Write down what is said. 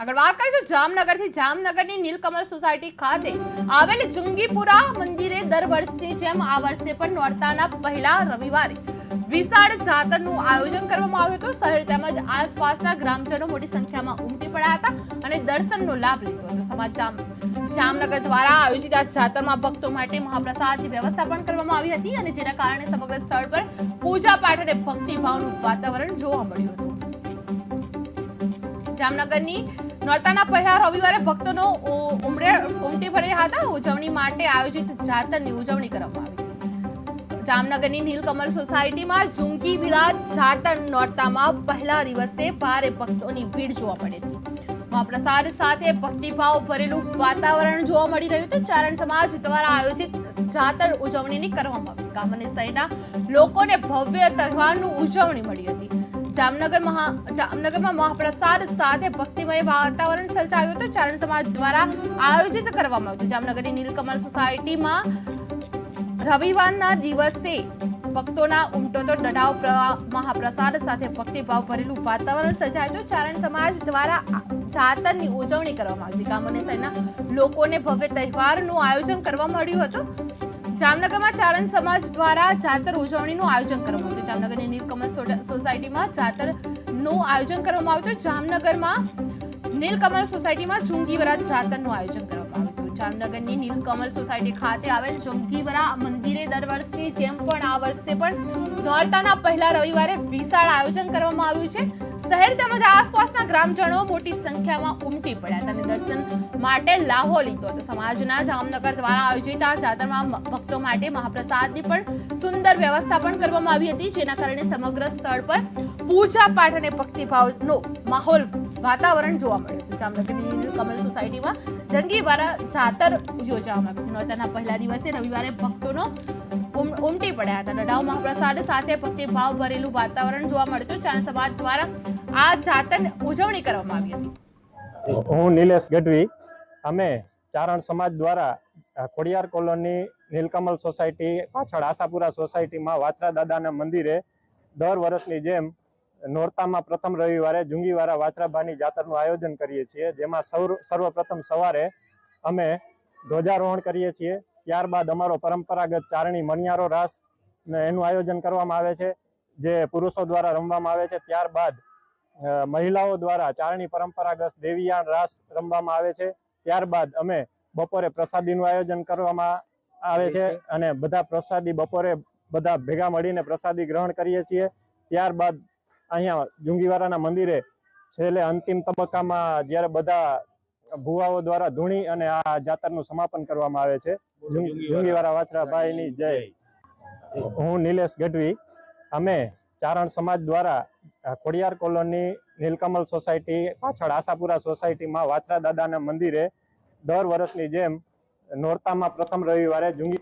આગળ વાત કરીશું જામનગરથી. જામનગરની નીલકમલ સોસાયટી ખાતે આવેલ જંગીપુરા મંદિરે દર વર્ષની જેમ આ વર્ષે પણ નોરતાના પહેલા રવિવારે વિશાળ જાતરનું આયોજન કરવામાં આવ્યું હતું. શહેર તેમજ આસપાસના ગ્રામજનો મોટી સંખ્યામાં ઉમટી પડ્યા હતા અને દર્શનનો લાભ લીધો હતો. સમાજ જામ, જામનગર દ્વારા આયોજિત આ જાતરમાં ભક્તો માટે મહાપ્રસાદની વ્યવસ્થા પણ કરવામાં આવી હતી અને જેના કારણે સમગ્ર સ્થળ પર પૂજા પાઠ અને ભક્તિભાવનું વાતાવરણ જોવા મળ્યું હતું. જામનગરની નોરતાના પહેલા રવિવારે ભક્તોનો ઉમરે ઉમટી ભર્યા હતા. ઉજવણી માટે આયોજિત જાતરની ઉજવણી કરવામાં આવી. જામનગરની નીલકમલ સોસાયટીમાં ઝુમકી વિરાજ જાતર નોરતામાં પહેલા દિવસે ભારે ભક્તોની ભીડ જોવા મળી હતી. મહાપ્રસાદ સાથે ભક્તિભાવ ભરેલું વાતાવરણ જોવા મળી રહ્યું હતું. ચારણ સમાજ દ્વારા આયોજિત જાતર ઉજવણીની કરવામાં આવી. ગામની સહિતના લોકોને ભવ્ય તહેવારનું ઉજવણી મળી હતી. જામનગર જામનગરમાં મહાપ્રસાદ સાથે ભક્તિમય વાતાવરણ સર્જાયું હતું. ચારણ સમાજ દ્વારા આયોજિત કરવામાં આવ્યું જામનગરની નીલકમલ સોસાયટીમાં રવિવારના દિવસે ભક્તોના ઉમટોતો ડઢાવ પ્ર- મહાપ્રસાદ સાથે ભક્તિભાવ ભરેલું વાતાવરણ સર્જાયું હતું. ચારણ સમાજ દ્વારા જાતરની ઉજવણી કરવામાં આવી હતી. ગામ અને શહેરના લોકોને ભવ્ય તહેવારનું આયોજન કરવામાં આવ્યું હતું. જામનગરમાં ચારણ સમાજ દ્વારા જાતર ઉજવણીનું આયોજન કરવામાં આવ્યું જામનગરની નીલકમલ સોસાયટીમાં જાતરનું આયોજન કરવામાં આવ્યું હતું. જામનગરમાં નીલકમલ સોસાયટીમાં ચુંગીવરા જાતરનું આયોજન કરવામાં જામનગરની નીલકમલ સોસાયટી ખાતે આવેલ ચુંગીવરા મંદિરે દર વર્ષની જેમ પણ આ વર્ષે પણ નોરતાના પહેલા રવિવારે વિશાળ આયોજન કરવામાં આવ્યું છે. શહેર તેમજ આસપાસના ગ્રામજનો મોટી સંખ્યામાં ઉમટી પડ્યા. અને દર્શન માટે લાહો લીધો. હતો સમાજના જામનગર દ્વારા આયોજિત આ જાતરમાં ભક્તો માટે મહાપ્રસાદની પણ સુંદર વ્યવસ્થા પણ કરવામાં આવી હતી, જેના કારણે સમગ્ર સ્થળ પર પૂજા પાઠ અને ભક્તિભાવનો માહોલ વાતાવરણ જોવા મળ્યું હતું. જામનગરની કમલ સોસાયટીમાં જંગીવારા જાતર યોજવામાં આવ્યું નોરતાના પહેલા દિવસે રવિવારે ભક્તોનો ઉમ- ઉમટી પડ્યા હતા. ડડાઉ મહાપ્રસાદ સાથે ભક્તિભાવ ભરેલું વાતાવરણ જોવા મળ્યું હતું. ચારણ સમાજ દ્વારા આ જાતર ઉજવણી કરવામાં આવી હતી. હું નિલેશ ગઢવી. અમે ચારણ સમાજ દ્વારા ખોડિયાર કોલોની, નીલકમલ સોસાયટી, પાછળ આશાપુરા સોસાયટીમાં વાછરા દાદાના મંદિરે દર વર્ષની જેમ નોરતામાં પ્રથમ રવિવારે જુંગીવારા વાછરાબાની જાતરનું આયોજન કરીએ છીએ, જેમાં સૌ સર્વપ્રથમ સવારે અમે ધ્વજારોહણ કરીએ છીએ. ત્યારબાદ અમારો પરંપરાગત ચારણી મણિયારો રાસ એનું આયોજન કરવામાં આવે છે, જે પુરુષો દ્વારા રમવામાં આવે છે. ત્યારબાદ મહિલાઓ દ્વારા ચારણી પરંપરાગત દેવીયાણ રાસ રમવામાં આવે છે. ત્યારબાદ અમે બપોરે પ્રસાદીનું આયોજન કરવામાં આવે છે અને બધા પ્રસાદી બપોરે બધા ભેગા મળીને પ્રસાદી ગ્રહણ કરીએ છીએ. ત્યારબાદ અહીંયા જુંગીવારાના મંદિરે છેલ્લે અંતિમ તબક્કામાં જ્યારે બધા ભુવાઓ દ્વારા ધૂણી અને આ જાતરનું સમાપન કરવામાં આવે છે. જુંગ- જુંગીવારા વાછરાભાઈની જય. હું નિલેશ ગઢવી. અમે ચારણ સમાજ દ્વારા ખોડિયાર કોલોની, નીલકમલ સોસાયટી, પાછળ આશાપુરા સોસાયટીમાં વાછરા દાદાના મંદિરે દર વર્ષની જેમ નોરતામાં પ્રથમ રવિવારે જુંગી